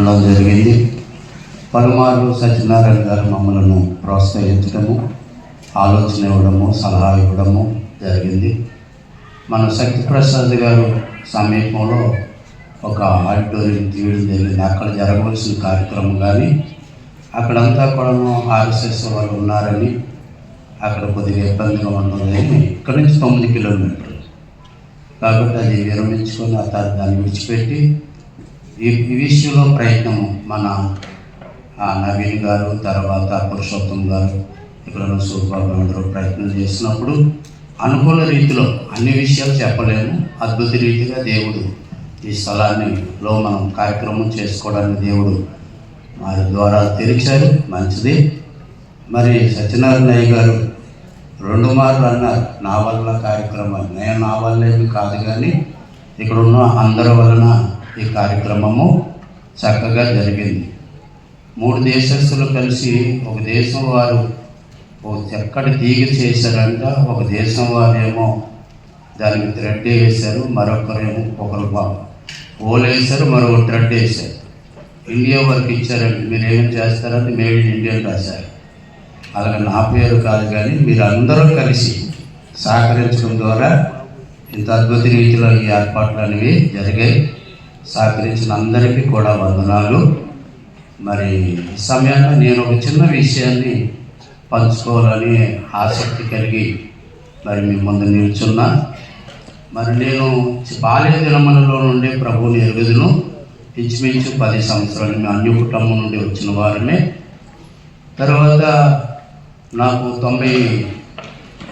అనడం జరిగింది. పలుమార్లు సత్యనారాయణ గారు మమ్మలను ప్రోత్సహించడము ఆలోచన ఇవ్వడము సలహా ఇవ్వడము జరిగింది. మన శక్తిప్రసాద్ గారు సమీపంలో ఒక ఆడిటోరియం తీయడం జరిగింది. అక్కడ జరగవలసిన కార్యక్రమం కానీ అక్కడంతా కూడా ఆర్ఎస్ఎస్ వాళ్ళు ఉన్నారని అక్కడ కొద్దిగా ఇబ్బందిగా ఉంటుంది ఇక్కడ నుంచి తొమ్మిది కిలోమీటర్లు. కాబట్టి అది విరమించుకొని ఆ తర్వాత దాన్ని విడిచిపెట్టి ఈ విషయంలో ప్రయత్నము మన నవీన్ గారు తర్వాత పురుషోత్తం గారు ఇక్కడ సూర్యబాబు అందరూ ప్రయత్నం చేసినప్పుడు అనుకూల రీతిలో అన్ని విషయాలు చెప్పలేము. అద్భుత రీతిగా దేవుడు ఈ స్థలాన్ని లో మనం కార్యక్రమం చేసుకోవడానికి దేవుడు వారి ద్వారా తెరిచారు. మంచిది. మరి సత్యనారాయణ గారు రెండు మార్లు అన్నారు నా వల్ల కార్యక్రమాలు నేను నా వల్ల ఏమి కాదు కానీ ఇక్కడ ఉన్న అందరి వలన ఈ కార్యక్రమము చక్కగా జరిగింది. మూడు దేశస్తులు కలిసి ఒక దేశం వారు ఓ చక్కటి తీగ చేశారంట. ఒక దేశం వారేమో దానికి థ్రెడ్ వేశారు మరొకరేమో ఒకరు ఓలు వేశారు మరొక థ్రెడ్ వేశారు. ఇండియా వరకు ఇచ్చారంటే మీరు ఏం చేస్తారంటే మేడ్ ఇన్ ఇండియా రాశారు. అలాగే నా పేరు కాదు కానీ మీరు అందరూ కలిసి సహకరించడం ద్వారా ఇంత అద్భుత రీతిలో ఈ ఏర్పాట్లు అనేవి జరిగాయి. సహకరించిన అందరికీ కూడా వందనాలు. మరి ఈ నేను ఒక చిన్న విషయాన్ని పంచుకోవాలని ఆసక్తి కలిగి మరి మీ ముందు నిల్చున్నా. మరి నేను బాల్య దినములలో నుండి ప్రభువుని ఎరుగుదును. ఇంచుమించు పది సంవత్సరాలు మీ అన్ని కుటుంబం నుండి వచ్చిన వారమే. తర్వాత నాకు తొంభై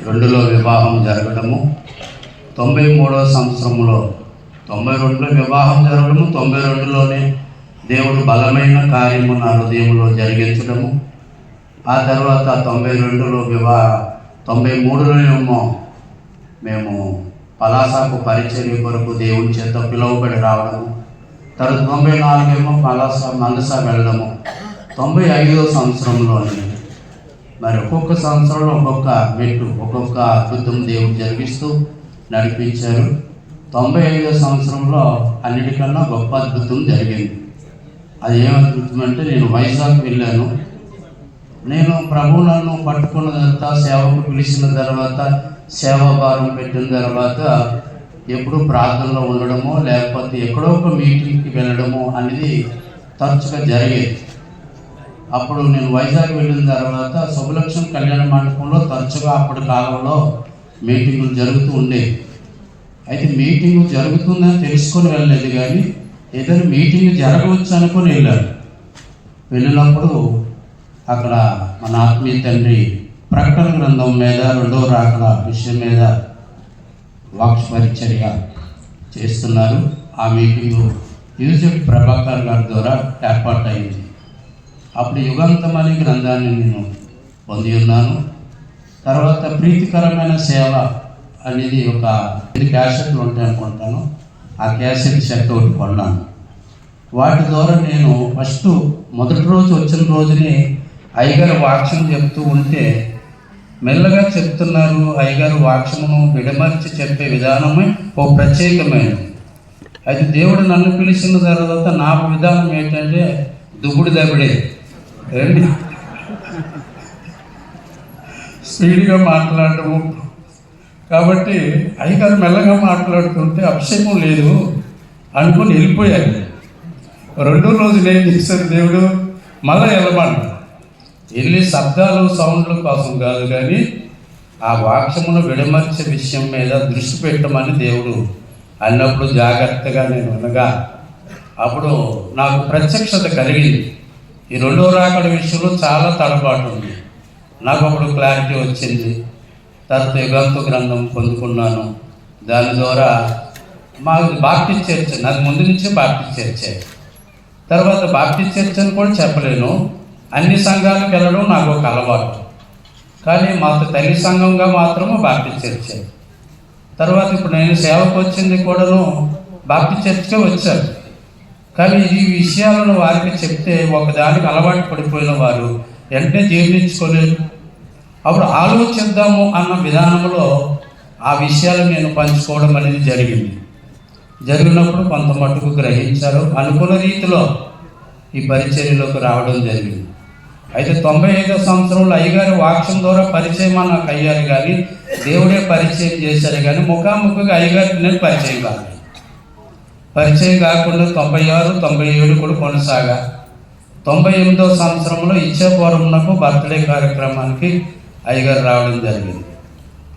రెండులో వివాహం జరగడము. తొంభై మూడవ సంవత్సరంలో తొంభై రెండులో వివాహం జరగడము తొంభై రెండులోనే దేవుడు బలమైన కార్యము నా హృదయంలో జరిగించడము. ఆ తర్వాత తొంభై రెండులో వివాహ తొంభై మూడులోనేమో మేము పలాసాకు పరిచర్య కొరకు దేవుని చేత పిలువబడి రావడము. తర్వాత తొంభై నాలుగేమో పలాస మందస వెళ్ళడము. తొంభై ఐదో సంవత్సరంలోని మరి ఒక్కొక్క సంవత్సరంలో ఒక్కొక్క మెట్టు ఒక్కొక్క అద్భుతం దేవుడు జరిగిస్తూ నడిపించారు. తొంభై ఐదో సంవత్సరంలో అన్నిటికన్నా గొప్ప అద్భుతం జరిగింది. అది ఏం అద్భుతం అంటే నేను వైజాగ్ వెళ్ళాను. నేను ప్రభు నన్ను పట్టుకున్న తర్వాత సేవకు పిలిచిన తర్వాత సేవా భారం పెట్టిన తర్వాత ఎప్పుడు ప్రార్థనలో ఉండడమో లేకపోతే ఎక్కడో ఒక మీటింగ్కి వెళ్ళడమో అనేది తరచుగా జరిగేది. అప్పుడు నేను వైజాగ్ వెళ్ళిన తర్వాత శుభలక్ష్యం కళ్యాణ మండపంలో తరచుగా అప్పటి కాలంలో మీటింగులు జరుగుతూ ఉండేవి. అయితే మీటింగ్ జరుగుతుందని తెలుసుకొని వెళ్ళలేదు కానీ ఏదైనా మీటింగ్ జరగవచ్చు అనుకొని వెళ్ళాడు వెళ్ళినప్పుడు అక్కడ మన ఆత్మీయ తండ్రి ప్రకటన గ్రంథం మీద రెండవ రాకల విషయం మీద వాక్స్ పరిచర్య చేస్తున్నారు. ఆ మీటింగ్ యూజెఫ్ ప్రభాకర్ గారి ద్వారా ఏర్పాటైంది. అప్పుడు యుగాంతం అనే గ్రంథాన్ని నేను పొంది ఉన్నాను. తర్వాత ప్రీతికరమైన సేవ అనేది ఒక ఎన్ని క్యాసెట్లు ఉంటాయి అనుకుంటాను. ఆ క్యాసెట్ సెట్ ఒకటి కొన్నాను. వాటి ద్వారా నేను ఫస్ట్ మొదటి రోజు వచ్చిన రోజునే అయ్యగారు వాక్యం చెప్తూ ఉంటే మెల్లగా చెప్తున్నారు అయ్యగారు వాక్యమును విడమర్చి చెప్పే విధానమే ఓ ప్రత్యేకమైనది. అయితే దేవుడు నన్ను పిలిచిన తర్వాత నా విధానం ఏంటంటే దుబ్బుడు దబిడే రండి స్పీడ్గా మాట్లాడటము కాబట్టి అయ్యగారు మెల్లగా మాట్లాడుతుంటే అభిషేకం లేదు అనుకుని వెళ్ళిపోయారు రెండో రోజు ఏం చేశారు దేవుడు మళ్ళీ వెళ్ళమన్నాడు. వెళ్ళి శబ్దాలు సౌండ్ల కోసం కాదు కానీ ఆ వాక్యమును విడమర్చే విషయం మీద దృష్టి పెట్టమని దేవుడు అన్నప్పుడు జాగ్రత్తగా నేను అనగా అప్పుడు నాకు ప్రత్యక్షత కలిగింది. ఈ రెండో రాకడ విషయంలో చాలా తడబాటు ఉంది. నాకు అప్పుడు క్లారిటీ వచ్చింది. తర్వాత యుగాంత గ్రంథం పొందుకున్నాను. దాని ద్వారా మాకు బాప్టిస్ట్ చర్చ్ నాకు ముందు నుంచే బాప్టిస్ట్ చర్చే తర్వాత బాప్టిస్ట్ చర్చ్ అని కూడా చెప్పలేను. అన్ని సంఘాలకు వెళ్ళడం నాకు ఒక అలవాటు. కానీ మాకు తల్లి సంఘంగా మాత్రము బాప్టిస్ట్ చర్చే తర్వాత ఇప్పుడు నేను సేవకు వచ్చింది కూడాను బాప్టిస్ట్ చర్చ్కే వచ్చాను. కానీ ఈ విషయాలను వారికి చెప్తే ఒకదానికి అలవాటు పడిపోయిన వారు వెంటనే జీర్ణించుకోలేరు అప్పుడు ఆలోచిద్దాము అన్న విధానంలో ఆ విషయాలు నేను పంచుకోవడం అనేది జరిగింది. జరిగినప్పుడు కొంత మటుకు గ్రహించారు. అనుకున్న రీతిలో ఈ పరిచర్యలోకి రావడం జరిగింది. అయితే తొంభై ఐదో సంవత్సరంలో అయ్యగారి వాక్యం ద్వారా పరిచయం నాకు అయ్యారు కానీ దేవుడే పరిచయం చేశారు కానీ ముఖాముఖిగా అయ్యగారికి నేను పరిచయం కాదు పరిచయం కాకుండా తొంభై ఆరు తొంభై ఏడు కూడా కొనసాగా. తొంభై ఎనిమిదో సంవత్సరంలో ఇచ్చాపురంకు బర్త్డే కార్యక్రమానికి అయ్యగారు రావడం జరిగింది.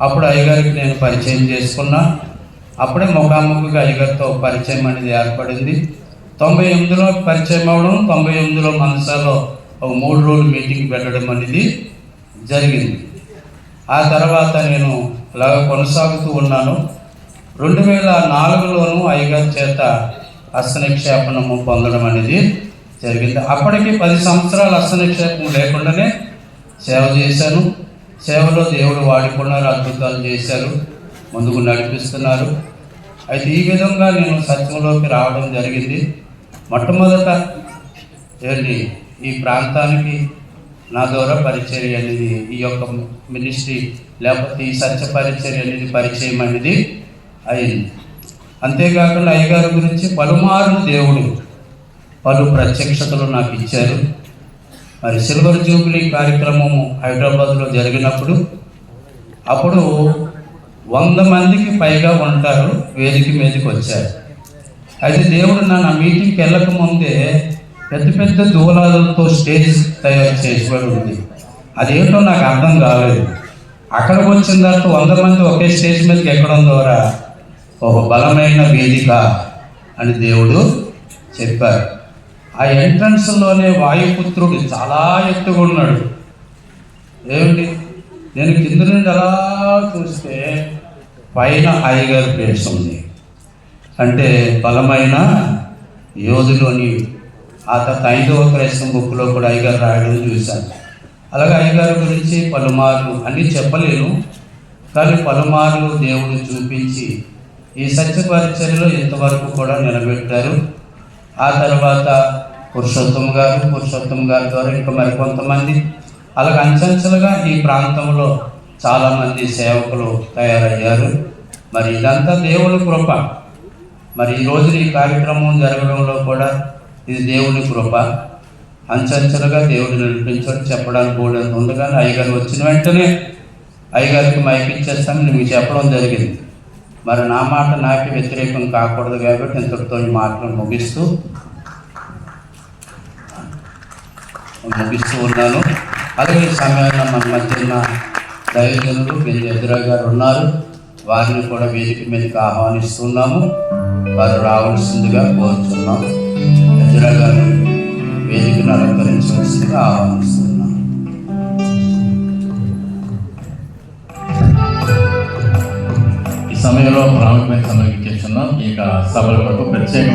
అప్పుడు అయ్యగారికి నేను పరిచయం చేసుకున్నా. అప్పుడే ముఖాముఖిగా అయ్యగారితో పరిచయం అనేది ఏర్పడింది. తొంభై ఎనిమిదిలో పరిచయం అవడం తొంభై ఎనిమిదిలో మనసాలో ఒక మూడు రోజులు మీటింగ్ పెట్టడం అనేది జరిగింది. ఆ తర్వాత నేను అలాగ కొనసాగుతూ ఉన్నాను. రెండు వేల నాలుగులోనూ అయ్యగారి చేత హస్తనిక్షేపణము పొందడం అనేది జరిగింది. అప్పటికి పది సంవత్సరాలు హస్తనిక్షేపం లేకుండానే సేవ చేశాను. సేవలో దేవుడు వాడుకున్నారు అద్భుతాలు చేశారు. ముందుకు నడిపిస్తున్నారు. అయితే ఈ విధంగా నేను సత్యంలోకి రావడం జరిగింది. మొట్టమొదట ఏంటి ఈ ప్రాంతానికి నా ద్వారా పరిచయం అనేది ఈ యొక్క మినిస్ట్రీ లేకపోతే ఈ సత్య పరిచయం అనేది పరిచయం అనేది అయింది. అంతేకాకుండా అయ్యగారి గురించి పలుమారు దేవుడు పలు ప్రత్యక్షతలు నాకు ఇచ్చారు. మరి సిల్వర్ జూబ్లీ కార్యక్రమము హైదరాబాద్లో జరిగినప్పుడు అప్పుడు వంద మందికి పైగా ఉంటారు వేదిక మీదకి వచ్చారు. అయితే దేవుడు నన్ను ఆ మీటింగ్కి వెళ్ళక ముందే పెద్ద పెద్ద దూలాలతో స్టేజ్ తయారు చేసిబడి ఉంది. అదేంటో నాకు అర్థం కాలేదు. అక్కడికి వచ్చిన తర్వాత వంద మంది ఒకే స్టేజ్ మీదకి ఎక్కడం ద్వారా ఒక బలమైన వేదిక అని దేవుడు చెప్పారు. ఆ ఎంట్రన్స్లోనే వాయుపుత్రుడు చాలా ఎత్తుగా ఉన్నాడు. ఏమిటి? నేను కింద నుండి అలా చూస్తే పైన అయ్యగారి ప్లేస్ ఉంది. అంటే బలమైన యోధులు అని ఆ తర్వాత ఐదవ క్రైస్తవ బుక్లో కూడా అయ్యగారు రాయడం చూశాను. అలాగే అయ్యగారి గురించి పలుమార్లు అన్నీ చెప్పలేను. కానీ పలుమార్లు దేవుడు చూపించి ఈ సత్యపరిచర్యలో ఇంతవరకు కూడా నిలబెట్టారు. ఆ తర్వాత పురుషోత్తమ గారు పురుషోత్తమ గారి ద్వారా ఇంకా మరికొంతమంది. అలాగే అంచెంచెలుగా ఈ ప్రాంతంలో చాలామంది సేవకులు తయారయ్యారు. మరి ఇదంతా దేవుని కృప. మరి ఈ రోజున ఈ కార్యక్రమం జరగడంలో కూడా ఇది దేవుని కృప. అంచెంచెలుగా దేవుడు నడిపించడం చెప్పడానికి కూడా ఉంది కానీ అయ్యగారు వచ్చిన వెంటనే అయ్యగారికి మైపించేస్తాను మీకు చెప్పడం జరిగింది. మరి నా మాట నాకే వ్యతిరేకం కాకూడదు కాబట్టి ఇంతటితో ఈ మాటలు ముగిస్తూ నడిపిస్తూ ఉన్నాను అదే సమయంలో మన మధ్యన దైవజనులు మీరు ఎదురా గారు ఉన్నారు. వారిని కూడా వేదిక మీదకి ఆహ్వానిస్తున్నాము. వారు రావాల్సిందిగా కోరుతున్నాం ఎదురా గారు వేదికను అలంకరించవలసిందిగా ఆహ్వానిస్తున్నాం ఈ సమయంలో ప్రాముఖ్యత సమయం ఇచ్చేస్తున్నాం. ఈ యొక్క సభల కొరకు ప్రత్యేక